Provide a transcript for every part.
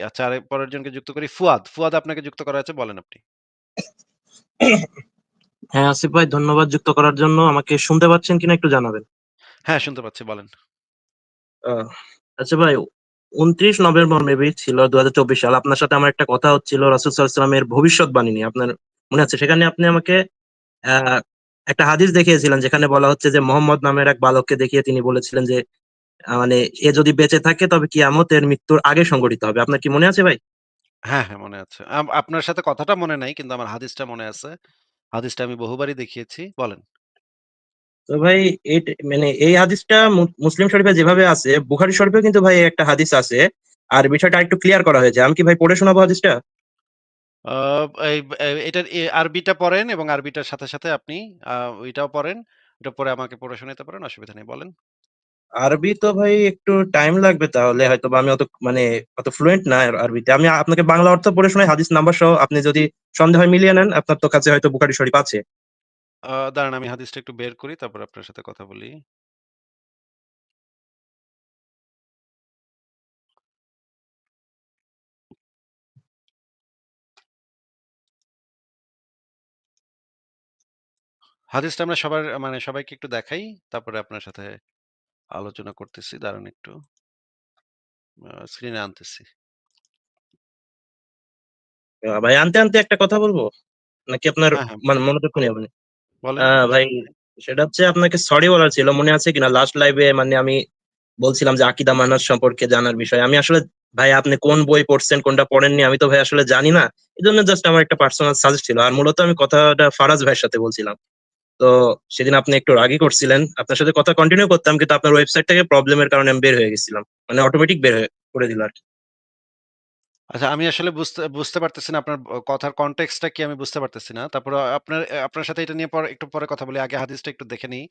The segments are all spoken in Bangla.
আচ্ছা আর পরের জনকে যুক্ত করি ফুয়াদ। ফুয়াদ আপনাকে যুক্ত করা হয়েছে বলেন আপনি। হ্যাঁ, আসিফ ভাই ধন্যবাদ যুক্ত করার জন্য। আমাকে শুনতে পাচ্ছেন কিনা একটু জানাবেন। হ্যাঁ, শুনতে পাচ্ছি বলেন। আচ্ছা ভাই ২৯ নভেম্বর মেবি ছিল ২০২৪ সাল। আপনার সাথে আমার একটা কথা হচ্ছিল রাসূল ওয়াসাল্লামের ভবিষ্যৎবাণী নিয়ে। আপনার মনে আছে? সেখানে আপনি আমাকে একটা হাদিস দেখিয়েছিলেন যেখানে বলা হচ্ছে যে মোহাম্মদ নামের এক বালককে দেখিয়ে তিনি বলেছিলেন যে মানে এ যদি বেঁচে থাকে তবে কিয়ামত এর মৃত্যুর আগে সংঘটিত হবে। আপনার কি মনে আছে ভাই? হ্যাঁ, হ্যাঁ মনে আছে। আপনার সাথে কথাটা মনে নাই কিন্তু আমার হাদিসটা মনে আছে। হাদিসটা আমি বহুবারই দেখিয়েছি। বলেন। তো ভাই এট মানে এই হাদিসটা মুসলিম শরীফে যেভাবে আছে, বুখারী শরীফেও কিন্তু ভাই একটা হাদিস আছে। আর বিষয়টা একটু ক্লিয়ার করা হয়েছে। আমি কি ভাই পড়ে শোনাবো হাদিসটা? এই এটার আরবিটা পড়েন এবং আরবিটার সাথে, সাথে আপনি ওইটাও পড়েন। ওটা পরে আমাকে পড়ে শোনাইতে পারেন, অসুবিধা নেই। বলেন। আরবি তো ভাই একটু টাইম লাগবে তাহলে হয়তো বা আমি অত মানে অত ফ্লুয়েন্ট না আর আরবিতে। আমি আপনাকে বাংলা অর্থ পড়ে শোনাই হাদিস নাম্বার সহ আপনি যদি সন্দেহ হয় মিলিয়ে নেন, আপনার তো কাছে হয়তো বুখারী শরীফ আছে। আ দাঁড়ান আমি হাদিসটা একটু বের করি তারপর আপনার সাথে কথা বলি। হাদিসটা আমরা সবার মানে সবাইকে একটু দেখাই। তারপরে আপনার সাথে আলোচনা করতেছি। দাঁড়ান একটু। স্ক্রিনে আনতেছি। ভাই আনতে, আনতে একটা কথা বলব? নাকি আপনার হ্যাঁ, হ্যাঁ। মানে মনোযোগ নেই আপনি? ভাই সেটা হচ্ছে আপনাকে সরি বলার ছিল। মনে আছে কিনা লাস্ট লাইভে মানে আমি বলছিলাম যে আকিদা মানাজ সম্পর্কে জানার বিষয়। আমি আসলে ভাই আপনি কোন বই পড়ছেন, কোনটা পড়েননি আমি তো ভাই আসলে জানি না। এজন্য জাস্ট আমার একটা পার্সোনাল সাজেস্ট ছিল। আর মূলত আমি কথাটা ফারাজ ভাইয়ের সাথে বলছিলাম। তো সেদিন আপনি একটু রাগই করছিলেন। আপনার সাথে কথা কন্টিনিউ করতাম, কিন্তু আপনার ওয়েবসাইট থেকে প্রবলেম এর কারণে আমি বের হয়ে গেছিলাম। মানে অটোমেটিক বের করে দিল আরকি। আচ্ছা আমি আসলে বুঝতে বুঝতে পারতেছি না আপনার কথার কনটেক্সট কি আমি বুঝতে পারতেছি না। তারপর আপনার আপনার সাথে এটা নিয়ে পরে, একটু পরে কথা বলি। আগে হাদিসটা একটু দেখে নিই।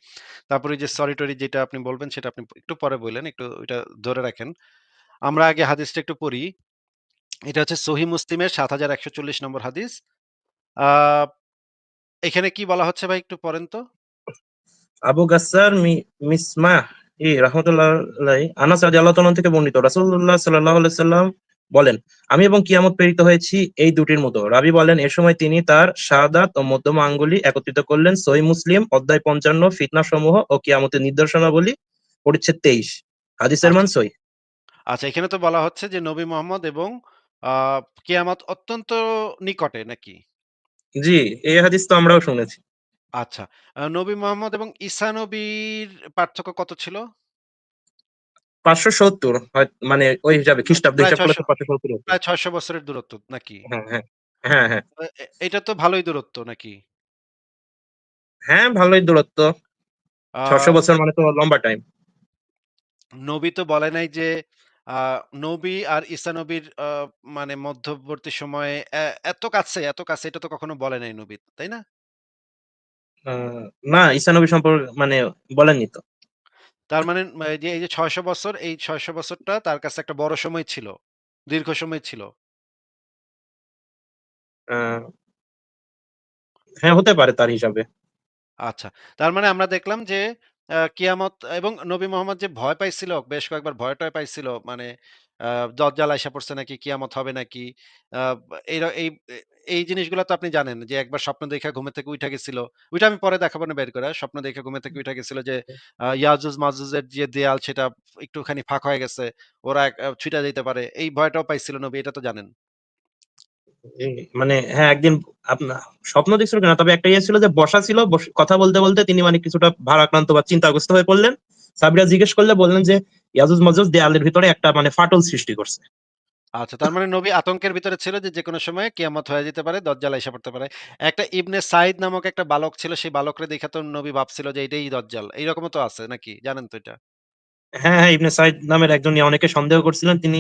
তারপরে যে সরি-টরি যেটা আপনি বলবেন, সেটা আপনি একটু পরে বললেন, একটু ওইটা ধরে রাখেন। আমরা আগে হাদিসটা একটু পড়ি। এটা হচ্ছে সহি মুসলিমের ৭১৪০ নম্বর হাদিস। এখানে কি বলা হচ্ছে ভাই একটু পড়েন তো? আবু গাসসার মি মিসমাহ ই রাহমাতুল্লাহ আনাস রাদিয়াল্লাহু তাআলা থেকে বর্ণিত। রাসূলুল্লাহ সাল্লাল্লাহু আলাইহি সাল্লাম বলেন, "আমি এবং কিয়ামত প্রেরিত হয়েছি এই দুটির মতো।" রাবি বলেন, "এ সময় তিনি তার শাহাদাত ও মধ্যম আঙ্গুলি একত্রিত করলেন।" সহিহ মুসলিম অধ্যায় পঞ্চান্ন ৫৫ ফিতনাসমূহ ও কিয়ামতের নিদর্শনাবলী পরিচ্ছেদ ২৩ হাদিসের মান। সহিহ। আচ্ছা এখানে তো বলা হচ্ছে যে নবী মোহাম্মদ এবং কিয়ামত অত্যন্ত নিকটে নাকি? জি, এই হাদিস তো আমরাও শুনেছি। আচ্ছা। আ নবী মোহাম্মদ এবং ঈসা নবীর পার্থক্য কত ছিল? ৫৭০ হয় মানে ওই হিসাবে খ্রিস্টাব্দ প্রায় হিসাব করলে ৬০০ তো ৫৭০ হতো। প্রায় ৬০০ বছরের দূরত্ব নাকি? হ্যাঁ, হ্যাঁ। হ্যাঁ, হ্যাঁ। এ এ এটা তো ভালোই দূরত্ব নাকি? হ্যাঁ, ভালোই দূরত্ব। আ বছর মানে তো লম্বা টাইম। নবী তো বলে নাই যে নবী আর ঈসা নবীর মানে মধ্যবর্তী সময়ে এ এত কাছে, এত কাছে এটা তো কখনো বলে নাই নবী, তাই না? না ঈসা নবী সম্পর্কে মানে বলেননি তো। তার মানে মা এই যে এই যে ৬০০ বছর, এই ৬০০ বছরটা তার কাছে একটা বড় সময় ছিল। দীর্ঘ সময় ছিল। হ্যাঁ, হতে পারে তার হিসাবে। আচ্ছা। তার মানে আমরা দেখলাম যে কিয়ামত এবং নবী মোহাম্মদ যে ভয় পাইছিল, বেশ কয়েকবার ভয়-টয় পাইছিল। মানে দজ্জাল আইসা পড়ছে নাকি, কিয়ামত হবে নাকি। এই এই এই জিনিসগুলা তো আপনি জানেন যে একবার স্বপ্ন দেইখা ঘুমে থেকে উইঠা গেছিল। ওইটা আমি পরে দেখাবো না বের করে। স্বপ্ন দেখে ঘুমে থেকে উইঠা গেছিল যে ইয়াজুজ-মাজুজের যে দেয়াল সেটা একটুখানি ফাঁক হয়ে গেছে। ওরা এক ছুইটা যাইতে পারে। এই ভয়টাও পাইছিল নবী, এটা তো জানেন। মানে হ্যাঁ, একদিন স্বপ্ন দেখছিল কিনা তবে একটা ইয়ে ছিল যে বসা ছিল, কথা বলতে, বলতে তিনি মানে কিছুটা ভারাক্রান্ত বা চিন্তাগ্রস্ত হয়ে পড়লেন। সাহাবীরা জিজ্ঞেস করলে বললেন যে ইয়াজুজ-মাজুজ দেয়ালের ভিতরে একটা মানে ফাটল সৃষ্টি করছে। আচ্ছা, তার মানে নবী আতঙ্কের ভিতরে ছিল যে যেকোনো সময় কিয়ামত হয়ে যেতে পারে, দজ্জাল আইসা পড়তে পারে। একটা ইবনে সাইদ নামক একটা বালক ছিল, সেই বালকরে দেইখা তো নবী ভাবছিল যে এটাই দজ্জাল। এইরকমও তো আছে নাকি? জানেন তো এটা? হ্যাঁ, হ্যাঁ, ইবনে সাইদ নামের একজন ইয়ে অনেকে সন্দেহ করছিলেন। তিনি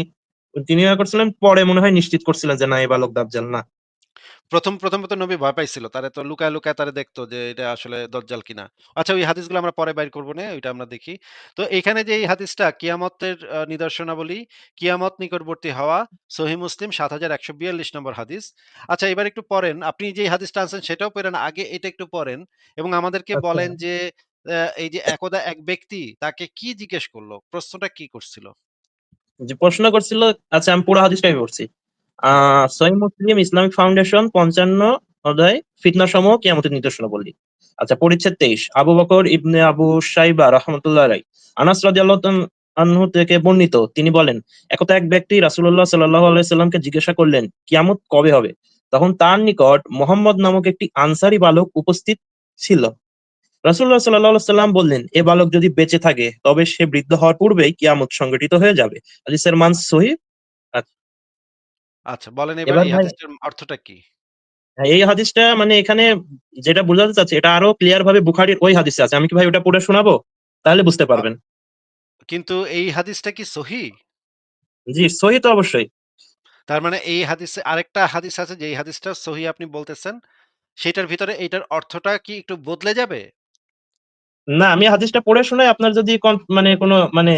ইয়া করছিলেন, পরে মনে হয় নিশ্চিত করছিলেন যে না এই বালক দাজ্জাল না। ১ম, ১ম তো নবী ভয় পাইছিল। তারে তো লুকায়, লুকায় তারে দেখতো যে এটা আসলে দজ্জাল কিনা। আচ্ছা ওই হাদিসগুলো আমরা পরে বাইর করব নে, ওইটা আমরা দেখি। তো এইখানে যে এই হাদিসটা কিয়ামতের নিদর্শনাবলী, কিয়ামত নিকটবর্তী হওয়া, সহিহ মুসলিম ৭১৪২ নম্বর হাদিস। আচ্ছা এবার একটু পড়েন, আপনি যে হাদিসটা আনছেন সেটাও পড়েন, আগে এটা একটু পড়েন এবং আমাদেরকে আচ্ছা। বলেন যে এই যে একদা এক ব্যক্তি তাকে কি জিজ্ঞেস করল প্রশ্নটা কি করছিল? যে প্রশ্ন করছিল আচ্ছা আমি পুরো হাদিসটাই পড়ছি। সহি মুসলিম ইসলামিক ফাউন্ডেশন পঞ্চান্ন অধ্যায়, ফিতনা সমূহ কিয়ামতের নির্দেশনা বললি। আচ্ছা পরিচ্ছেদ তেইশ। আবু বকর ইবনে আবু সাইবা রহমতুল্লাহ রাই আনাস রাদিয়াল্লাহু আনহু থেকে বর্ণিত, তিনি বলেন একতা এক ব্যক্তি রাসূলুল্লাহ সাল্লাল্লাহু আলাইহি সাল্লামকে জিজ্ঞাসা করলেন, কিয়ামত কবে হবে? তখন তার নিকট মোহাম্মদ নামক একটি আনসারী বালক উপস্থিত ছিল। রাসূলুল্লাহ সাল্লাল্লাহু আলাইহি সাল্লাম বললেন এ বালক যদি বেঁচে থাকে তবে সে বৃদ্ধ হওয়ার পূর্বেই কিয়ামত সংঘটিত হয়ে যাবে। হাদিসের মান সহিহ আচ্ছা। বলেন এবার অর্থটা কি? হ্যাঁ, এই হাদিসটা মানে এখানে যেটা বোঝাতে চাচ্ছে এটা আরও ক্লিয়ার ভাবে বুখারীর ওই হাদিসে আছে। আমি কি ভাই ওটা পড়ে শোনাবো? তাহলে বুঝতে পারবেন। কিন্তু এই হাদিসটা কি সহিহ? জি সহিহ তো অবশ্যই। তার মানে এই হাদিসে আরেকটা হাদিস আছে যেই হাদিসটা সহিহ আপনি বলতেছেন, সেটার ভিতরে এইটার অর্থটা কি একটু বদলে যাবে? না আমি হাদিসটা পড়ে শুনে আপনার যদি মানে কোনো মানে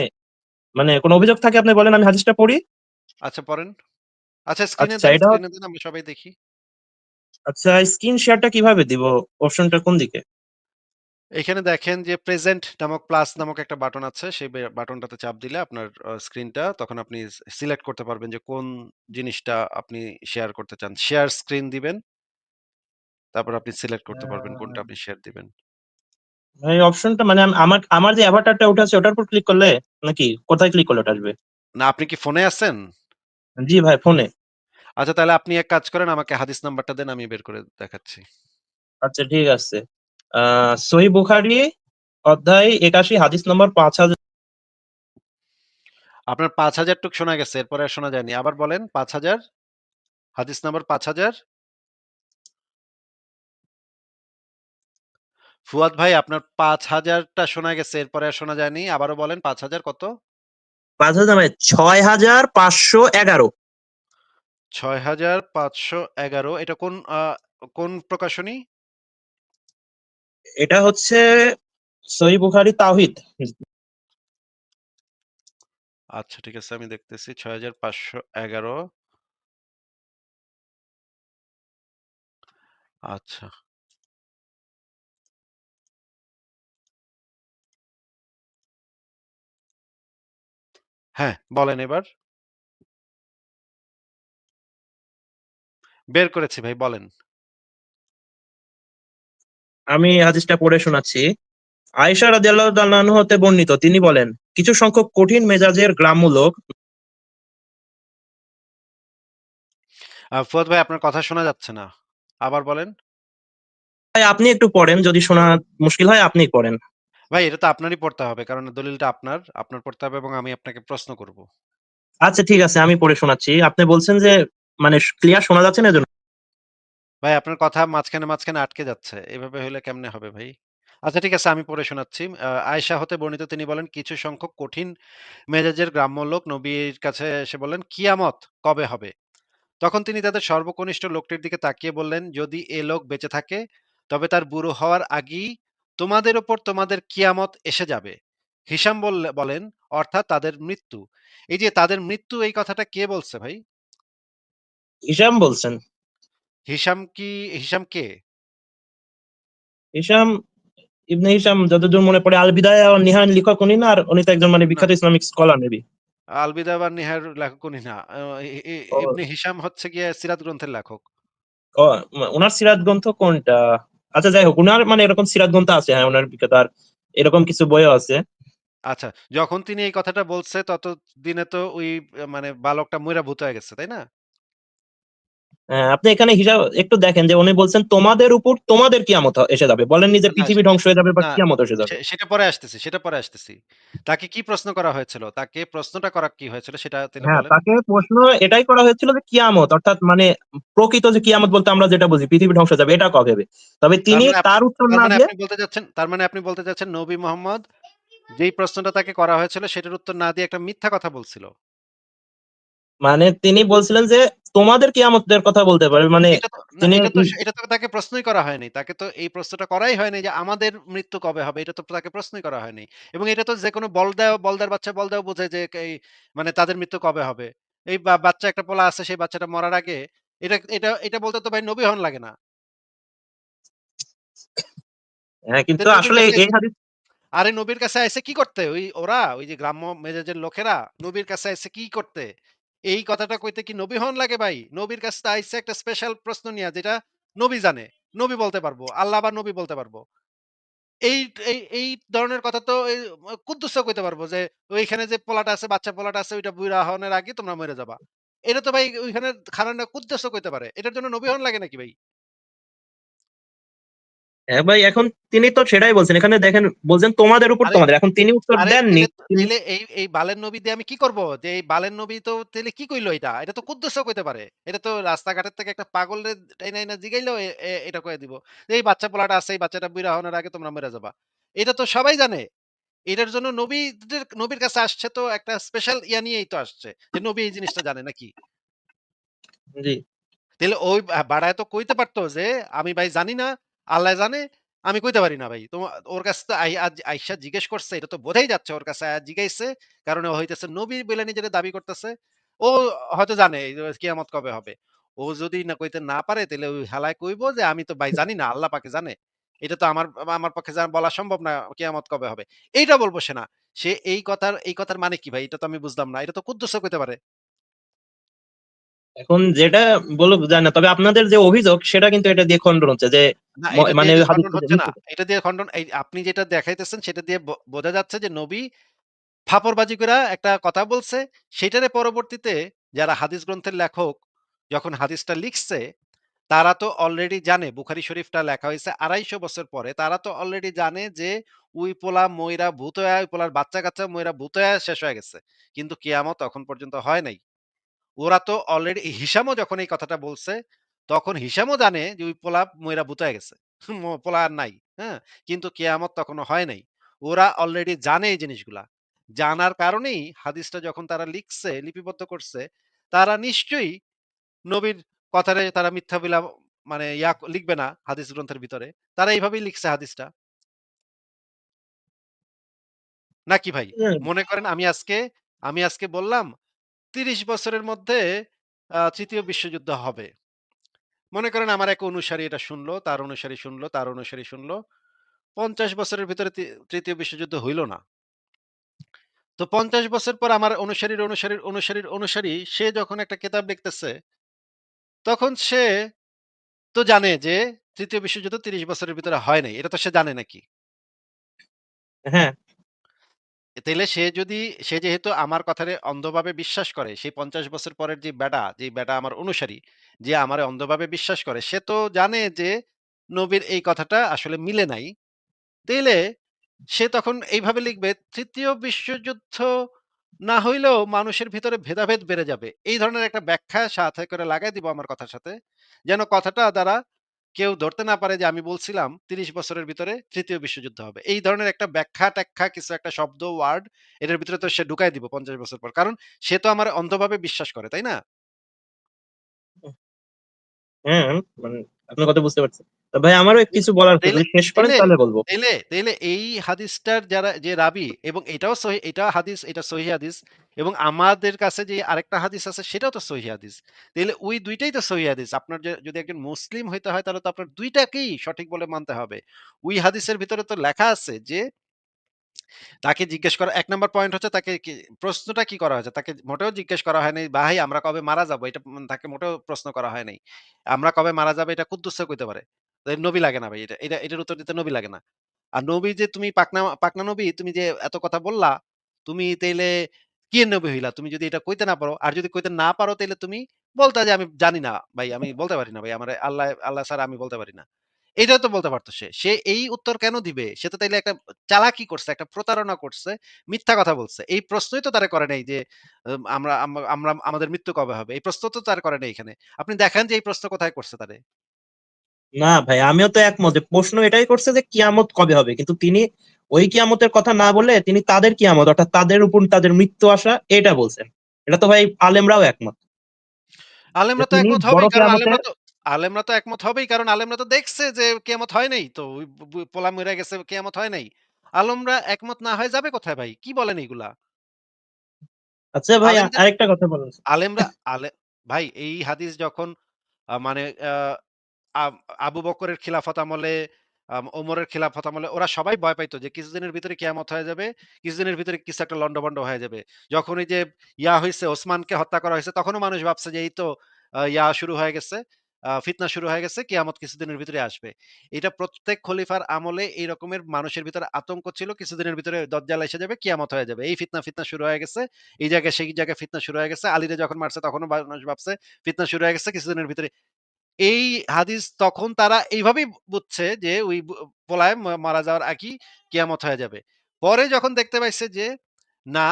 মানে কোনো অভিযোগ থাকে আপনি বলেন আমি হাদিসটা পড়ি আচ্ছা পড়েন। আচ্ছা স্ক্রিনে আচ্ছা এটা স্ক্রিনে দেন আমরা সবাই দেখি। আচ্ছা স্ক্রিন শেয়ারটা কীভাবে দিব অপশনটা কোন দিকে এখানে দেখেন যে প্রেজেন্ট নামক প্লাস নামক একটা বাটন আছে। সেই বাটনটাতে চাপ দিলে আপনার স্ক্রিনটা তখন আপনি সিলেক্ট করতে পারবেন যে কোন জিনিসটা আপনি শেয়ার করতে চান। শেয়ার স্ক্রিন দিবেন। তারপর আপনি সিলেক্ট করতে পারবেন কোনটা আপনি শেয়ার দিবেন। এই অপশনটা মানে আম- আমার আমার যে অ্যাভাটারটা ওটা আছে ওটার উপর ক্লিক করলে নাকি কোথায় ক্লিক করলে ওটা আসবে না আপনি কি ফোনে আছেন? জি ভাই ফোনে আচ্ছা তাহলে আপনি এক কাজ করেন আমাকে হাদিস নাম্বারটা দেন আমি বের করে দেখাচ্ছি। আচ্ছা ঠিক আছে আহ সহি বুখারি অধ্যায় একাশি হাদিস নম্বর পাঁচ হাজার আপনার ৫০০০ টুক শোনা গেছে। এরপরে আর শোনা যায়নি। আবার বলেন ৫০০০ হাদিস নাম্বার ৫০০০ ফুয়াদ ভাই আপনার পাঁচ হাজারটা শোনা গেছে। এরপরে আর শোনা যায়নি। আবারও বলেন ৫০০০ কত? পাঁচ হাজার মানে ছয় হাজার পাঁচশো এগারো ৬৫১১ এটা কোন কোন প্রকাশনী? এটা হচ্ছে সহি বুখারি তাওহিদ আচ্ছা ঠিক আছে আমি দেখতেছি ৬৫১১ আচ্ছা। হ্যাঁ, বলেন এবার। বের করেছি ভাই বলেন। আমি হাদিসটা পড়ে শোনাচ্ছি আয়েশা রাদিয়াল্লাহু তাআলা আনহা হতে বর্ণিত তিনি বলেন কিছু সংখ্যক কঠিন মেজাজের গ্রাম্য লোক আ ফুয়াদ ভাই আপনার কথা শোনা যাচ্ছে না। আবার বলেন। ভাই আপনি একটু পড়েন যদি শোনা মুশকিল হয় আপনি পড়েন ভাই এটা তো আপনারই পড়তে হবে। কারণ দলিলটা আপনার। আপনার পড়তে হবে এবং আমি আপনাকে প্রশ্ন করব। আচ্ছা ঠিক আছে আমি পড়ে শোনাচ্ছি আপনি বলছেন যে মানে ক্লিয়ার শোনা যাচ্ছে না এজন্য ভাই আপনার কথা মাঝখানে, মাঝখানে আটকে যাচ্ছে। এভাবে হইলে কেমনে হবে ভাই? আচ্ছা ঠিক আছে আমি পড়ে শোনাচ্ছি। আ আয়েশা হতে বর্ণিত তিনি বলেন, কিছু সংখ্যক কঠিন মেজাজের গ্রাম্য লোক নবীর কাছে এসে বলেন "কিয়ামত কবে হবে?" তখন তিনি তাদের সর্বকনিষ্ঠ লোকটির দিকে তাকিয়ে বললেন, "যদি এ লোক বেঁচে থাকে, তবে তার বুড়ো হওয়ার আগেই তোমাদের উপর তোমাদের কিয়ামত এসে যাবে।" হিসাম বলেন, অর্থাৎ তাদের মৃত্যু। এই যে তাদের মৃত্যু এই কথাটা কে বলছে ভাই? হিসাম বলছেন হিসাম কি হিসাম কে? হিসাম ইবনে হিসাম যতদূর মনে পড়ে আল বিদায়া ও নিহান লেখক উনি না আর উনি তো একজন মানে বিখ্যাত ইসলামিক স্কলার মেবি আল বিদা ওয়ান নিহার লেখক উনি না। ইবনে হিশাম হচ্ছে গিয়ে সিরাত গ্রন্থের লেখক। ও ওনার সিরাত গ্রন্থ কোনটা আচ্ছা যাই হোক উনার মানে এরকম সিরাত গ্রন্থ আছে। হ্যাঁ ওনার বিখ্যাত এরকম কিছু বইও আছে। আচ্ছা, যখন তিনি এই কথাটা বলছে ততদিনে তো ওই মানে বালকটা মইরা ভূত হয়ে গেছে, তাই না? আপনি এখানে হিসাব একটু দেখেন যে উনি বলছেন তোমাদের উপর তোমাদের কিয়ামত এসে যাবে বলেননি যে পৃথিবী ধ্বংস হয়ে যাবে বা কিয়ামত এসে যাবে সেটা পরে আসতেছি, সেটা পরে আসতেছি। তাকে কি প্রশ্ন করা হয়েছিল? তাকে প্রশ্নটা করা কি হয়েছিল সেটা হ্যাঁ। তাকে প্রশ্ন এটাই করা হয়েছিল যে কিয়ামত অর্থাৎ মানে প্রকৃত যে কিয়ামত বলতে আমরা যেটা বুঝি পৃথিবী ধ্বংস হয়ে যাবে এটা কবে হবে তবে তিনি মানে তার উত্তর না মানে দিয়ে আপনি বলতে চাচ্ছেন তার মানে আপনি বলতে চাচ্ছেন নবী মোহাম্মদ যেই প্রশ্নটা তাকে করা হয়েছিল সেটার উত্তর না দিয়ে একটা মিথ্যা কথা বলছিল। মানে তিনি বলছিলেন যে তোমাদের কিয়ামতের কথা বলতে পারে মানে এটা তো তাকে প্রশ্নই করা হয়নি। তাকে তো এই প্রশ্নটা করাই হয়নি যে আমাদের মৃত্যু কবে হবে? এটা তো তাকে প্রশ্নই করা হয়নি। এবং এটা তো যেকোনো বলদেও বলদার বাচ্চা বলদেও বোঝে যে এই মানে তাদের মৃত্যু কবে হবে? এই বাচ্চা একটা পোলা আছে সেই বাচ্চাটা মরার আগে এটা এটা এটা বলতে তো ভাই নবী হন লাগে না। হ্যাঁ কিন্তু আসলে এই হাদিস আরে নবীর কাছে আইছে কি করতে? ওই ওরা ওই যে গ্রাম্য মেজাজের লোকেরা নবীর কাছে আইছে কি করতে? এই কথাটা কইতে কি নবী হন লাগে ভাই? নবীর কাছে আইসে একটা স্পেশাল প্রশ্ন নিয়া যেটা নবী জানে। নবী বলতে পারব। আল্লাহ বা নবী বলতে পারব। এই এই ধরনের কথা তো কুদ্দুস কইতে পারব যে, ওইখানে যে পোলাটা আছে, বাচ্চা পোলাটা আছে ওইটা বুড়া হনের আগে তোমরা মরে যাবা। এটা তো ভাই ওইখানে না কুদ্দুসও কইতে পারে। এটার জন্য নবী হন লাগে নাকি ভাই? হ্যাঁ ভাই, এখন তিনি তো সেটাই বলছেন। এখানে দেখেন বলছেন তোমাদের উপর তোমাদের। এখন তিনি উত্তর দেননি। তাইলে এই এই বালের নবী দিয়ে আমি কি করব? যে এই বালের নবী তো তাইলে কি কইলো এটা? এটা তো কুদ্দুসও কইতে পারে। এটা তো রাস্তাঘাটের থেকে একটা আইনা জিগাইলেও এ এ এটা কইয়া দিব। এই বাচ্চা পোলাটা আছে, এই বাচ্চাটা হওনের আগে তোমরা মইরা যাবা। এটা তো সবাই জানে। এটার জন্য নবীদের নবীর কাছে আসছে তো একটা স্পেশাল ইয়া নিয়েই তো আসছে। যে নবী এই জিনিসটা জানে নাকি? জি। তাইলে ওই বাড়ায় তো কইতে পারত যে, "আমি ভাই জানি না, আল্লাহ জানে, আমি কইতে পারি না ভাই।" তোমা ওর কাছে তো আইসা জিজ্ঞেস করছে, এটা তো বোঝাই যাচ্ছে ওর কাছে জিগাইছে। কারণ ও হইতেছে নবী বইলা নিজেরে দাবি করতেছে। ও হয়তো জানে কিয়ামত কবে হবে। ও যদি না কইতে না পারে তাইলে ওই হালায় কইবো যে, "আমি তো ভাই জানি না, আল্লাহ পাকে জানে। এটা তো আমার আমার পক্ষে বলা সম্ভব না কিয়ামত কবে হবে।" এইটা বলব সে না। সে এই কথার এই কথার মানে কি ভাই? এটা তো আমি বুঝলাম না। এটা তো কুদ্দুসও কইতে পারে। এখন যেটা বলুক জানি না। তবে আপনাদের যে অভিযোগ সেটা কিন্তু এটা দিয়ে খণ্ডন হচ্ছে যে মানে। এটা দিয়ে খণ্ডন এই আপনি যেটা দেখাইতেছেন সেটা দিয়ে বোঝা যাচ্ছে যে নবী ফাপড়বাজি কইরা একটা কথা বলছে। সেটারে পরবর্তীতে যারা হাদিস গ্রন্থের লেখক যখন হাদিসটা লিখছে, তারা তো অলরেডি জানে বুখারী শরীফটা লেখা হয়েছে আড়াইশো বছর পরে। তারা তো অলরেডি জানে যে ওই পোলা মইরা ভূত হইয়া ওই পোলার বাচ্চা-কাচ্চা ময়রা ভূত হইয়া শেষ হয়ে গেছে। কিন্তু কেয়ামত তখন পর্যন্ত হয় নাই। ওরা তো অলরেডি হিশামও যখন এই কথাটা বলছে, তখন হিশামও জানে যে ওই পোলা মইরা ভূত হয়ে গেছে। পোলা আর নাই। হ্যাঁ? কিন্তু কেয়ামত তখনো হয় নাই। ওরা অলরেডি জানে এই জিনিসগুলা। জানার কারণেই হাদিসটা যখন তারা লিখছে, লিপিবদ্ধ করছে, তারা নিশ্চয়ই নবীর কথারে তারা মিথ্যা বিলা মানে ইয়া লিখবে না হাদিস গ্রন্থের ভিতরে। তারা এইভাবেই লিখছে হাদিসটা। নাকি ভাই? মনে করেন আমি আজকে আমি আজকে বললাম ৩০ বছরের মধ্যে ৩য় বিশ্বযুদ্ধ হবে। মনে করেন আমার এক অনুসারী এটা শুনলো, তার অনুসারী শুনলো, তার অনুসারী শুনলো। ৫০ বছরের ভিতরে তি ৩য় বিশ্বযুদ্ধ হইল না। তো ৫০ বছর পর আমার অনুসারীর, অনুসারীর, অনুসারীর, অনুসারী সে যখন একটা কেতাব লিখতেছে, তখন সে তো জানে যে তৃতীয় বিশ্বযুদ্ধ ৩০ বছরের ভিতরে হয় নাই। এটা তো সে জানে নাকি? হ্যাঁ, তাইলে সে যদি সে যেহেতু আমার কথারে অন্ধভাবে বিশ্বাস করে, সেই ৫০ বছর পরের যে ব্যাটা, যে ব্যাটা আমার অনুসারী, যে আমারে অন্ধভাবে বিশ্বাস করে, সে তো জানে যে নবীর এই কথাটা আসলে মিলে নাই। তাইলে সে তখন এইভাবে লিখবে, তৃতীয় বিশ্বযুদ্ধ না হইলেও মানুষের ভিতরে ভেদাভেদ বেড়ে যাবে। এই ধরনের একটা ব্যাখ্যা সাথে করে লাগায় দিব আমার কথার সাথে। যেন কথাটা দ্বারা কেউ ধরতে না পারে যে আমি বলছিলাম ৩০ বছরের ভিতরে তৃতীয় বিশ্বযুদ্ধ হবে। এই ধরনের একটা ব্যাখ্যা-ট্যাখ্যা কিছু একটা শব্দ, ওয়ার্ড এটার ভিতরে তো সে ঢুকাই দিব ৫০ বছর পর। কারণ সে তো আমার অন্ধভাবে বিশ্বাস করে, তাই না? হ্যাঁ, মানে আপনার কথা বুঝতে পারছি। তো ভাই আমারও কিছু বলার শেষ করেন তাহলে বলব তাইলে তাইলে এই হাদিসটার যারা যে রাবি এবং এটাও সহি এটা হাদিস, এটা সহি হাদিস এবং আমাদের কাছে যে আরেকটা হাদিস আছে সেটাও তো সহি হাদিস। তাইলে ওই দুইটাই তো সহি হাদিস। আপনার যদি একজন মুসলিম হইতে হয় তাহলে তো আপনার দুইটাকেই সঠিক বলে মানতে হবে। ওই হাদিসের ভিতরে তো লেখা আছে যে তাকে জিজ্ঞেস করা ১ নাম্বার পয়েন্ট হচ্ছে তাকে প্রশ্নটা কি করা হয়েছে? তাকে মোটেও জিজ্ঞেস করা হয় নাই, "ভাই আমরা কবে মারা যাব?" এটা তাকে মোটেও প্রশ্ন করা হয় নাই। আমরা কবে মারা যাব এটা কুদ্দুসে কইতে পারে। নবী লাগে না ভাই এটা। এটা এটার উত্তর দিতে নবী লাগে না। আর নবী যে তুমি পাকনা পাকনা নবী তুমি যে এত কথা বললা, তুমি তাইলে কি নবী হইলা? তুমি যদি এটা কইতে না পারো, আর যদি কইতে না পারো তাইলে তুমি বলতে যে, "আমি জানি না ভাই, আমি বলতে পারি না ভাই। আমারে আল্লাহ আল্লাহ ছাড়া আমি বলতে পারি না।" এটাও তো বলতে পারত সে। সে এই উত্তর কেন দিবে? সে তো তাইলে একটা চালাকি করছে, একটা প্রতারণা করছে, মিথ্যা কথা বলছে। এই প্রশ্নই তো তারা করে নাই যে, আমরা আমরা আমাদের মৃত্যু কবে হবে? এই প্রশ্ন তো তার করে নাই এখানে। আপনি দেখান যে এই প্রশ্ন কোথায় করছে তারে? না ভাই আমিও তো একমত প্রশ্ন এটাই করছে যে কিয়ামত কবে হবে? কিন্তু তিনি ওই কিয়ামতের কথা না বলে তিনি তাদের কিয়ামত অর্থাৎ তাদের উপর তাদের মৃত্যু আসা এটা বলছেন। এটা তো ভাই আলেমরাও একমত। আলেমরা তো একমত বড় কারণ আলেমরা তো আলেমরা তো একমত হবেই। কারণ আলেমরা তো দেখছে যে কেয়ামত হয় নাই তো। পোলা মইরা গেছে, কেয়ামত হয় নাই। আলেমরা একমত না হয়ে যাবে কোথায় ভাই? কি বলেন এগুলা? আচ্ছা ভাই আরেকটা কথা বলেন। আলেমরা আলে ভাই এই হাদিস যখন মানে আবু বকরের খিলাফত আমলে ওমরের খিলাফত আমলে ওরা সবাই ভয় পাইতো যে কিছুদিনের ভিতরে কিয়ামত হয়ে যাবে। কিছুদিনের ভিতরে কিছু একটা লন্ডভন্ড হয়ে যাবে। যখন এই যে ইয়া হইছে ওসমানকে হত্যা করা হয়েছে তখনও মানুষ ভাবছে যে এই তো ইয়া শুরু হয়ে গেছে। ফিতনা শুরু হয়ে গেছে। কিয়ামত কিছুদিনের ভিতরে আসবে। এটা প্রত্যেক খলিফার আমলে এই রকমের মানুষের ভিতরে আতঙ্ক ছিল। কিছুদিনের ভিতরে দজ্জাল এসে যাবে, কিয়ামত হয়ে যাবে। এই ফিতনা, ফিতনা শুরু হয়ে গেছে। এই জায়গায় সেই জায়গায় ফিতনা শুরু হয়ে গেছে। আলীরে যখন মারছে তখনও মানুষ ভাবছে ফিতনা শুরু হয়ে গেছে কিছুদিনের ভিতরে। এই হাদিস তখন তারা এইভাবেই বুঝছে যে ওই পলায় মারা যাওয়ার আগেই কিয়ামত হয়ে যাবে। পরে যখন দেখতে পাইছে যে না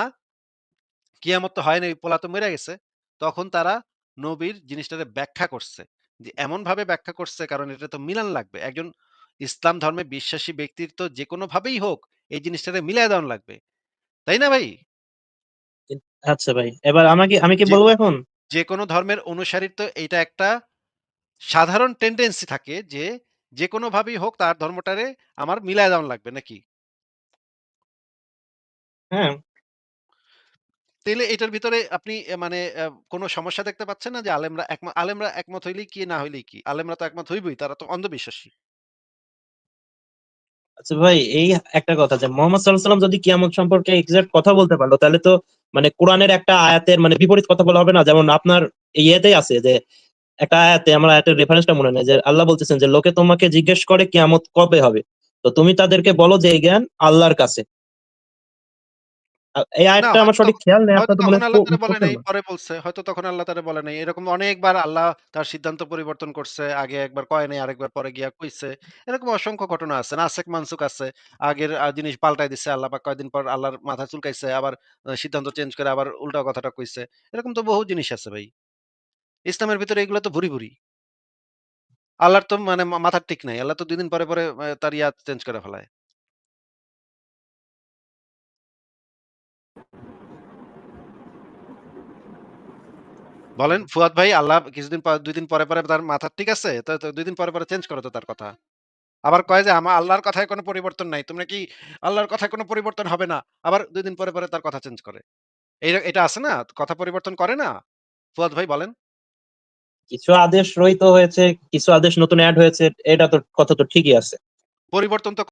কিয়ামত তো হয় নাই, পোলা তো মইরা গেছে। তখন তারা নবীর জিনিসটারে ব্যাখ্যা করছে। যে এমনভাবে ব্যাখ্যা করছে কারণ এটা তো মিলান লাগবে। একজন ইসলাম ধর্মে বিশ্বাসী ব্যক্তির তো যেকোনোভাবেই হোক এই জিনিসটাতে মিলায়া দেওয়ান লাগবে। তাই না ভাই? আচ্ছা ভাই। এবার আমাকে আমি কি বলব এখন? যেকোনো ধর্মের অনুসারীর তো এইটা একটা সাধারণ টেন্ডেন্সি থাকে যে, যেকোনোভাবেই হোক তার ধর্মটারে আমার মিলায়া দেওয়ান লাগবে নাকি? হ্যাঁ। তাইলে এটার ভিতরে আপনি মানে কোনো সমস্যা দেখতে পাচ্ছেন না যে আলেমরা একম, আলেমরা একমত হইলেই কি, না হইলেই কি? আলেমরা তো একমত হইবই। তারা তো অন্ধবিশ্বাসী। আচ্ছা ভাই, এই একটা কথা যে মোহাম্মদ সাঃ যদি কিয়ামত সম্পর্কে এক্সাক্ট কথা বলতে পারল তাহলে তো মানে কোরআনের একটা আয়াতের মানে বিপরীত কথা বলা হবে না? যেমন আপনার ইয়েতেই আছে যে একটা আয়াতে, আমার আয়াতের রেফারেন্সটা মনে নাই যে আল্লাহ বলতেছেন যে, লোকে তোমাকে জিজ্ঞেস করে কিয়ামত কবে হবে? তো তুমি তাদেরকে বলো যে জ্ঞান আল্লাহর কাছে। আ এই আয়াতটা আমার সঠিক খেয়াল নেই। হয়তো তো তখন আল্লাহ পো তারে বলে নাই, পরে বলছে। হয়তো তখন আল্লাহ তারে বলে নাই। এরকম অনেকবার আল্লাহ তার সিদ্ধান্ত পরিবর্তন করছে। আগে একবার কয় নাই, আরেকবার পরে গিয়া কইছে। এরকম অসংখ্য ঘটনা আছে। নাসেখ মানসুখ আছে। আগের জিনিস পাল্টায় দিছে। আল্লাহ পাক পর আল্লাহর মাথা চুলকাইছে। আবার সিদ্ধান্ত চেঞ্জ করে আবার উল্টা কথাটা কইছে। এরকম তো বহু জিনিস আছে ভাই। ইসলামের ভিতরে এগুলো তো ভুরি, ভুরি। আল্লাহর তো মানে মাথার ঠিক নাই। আল্লাহ তো ২ দিন পরে, পরে তার ইয়া চেঞ্জ করে ফেলায়। বলেন ফুয়াদ ভাই আল্লাহ কিছুদিন পর ২ দিন পরে, পরে তার মাথা ঠিক আছে? তো, ২ দিন পরে, পরে চেঞ্জ করে তো তার কথা। আবার কয় যে আমা আল্লাহর কথায় কোন পরিবর্তন নাই। তোমরা কি আল্লাহর কথায় কোন পরিবর্তন হবে না। আবার ২ দিন পরে, পরে তার কথা চেঞ্জ করে। এই এটা আছে না? কথা পরিবর্তন করে না? ফুয়াদ ভাই বলেন। কিছু আদেশ রহিত হয়েছে, কিছু আদেশ নতুন অ্যাড হয়েছে। এটা তো কথা তো ঠিকই আছে। পরিবর্তন তো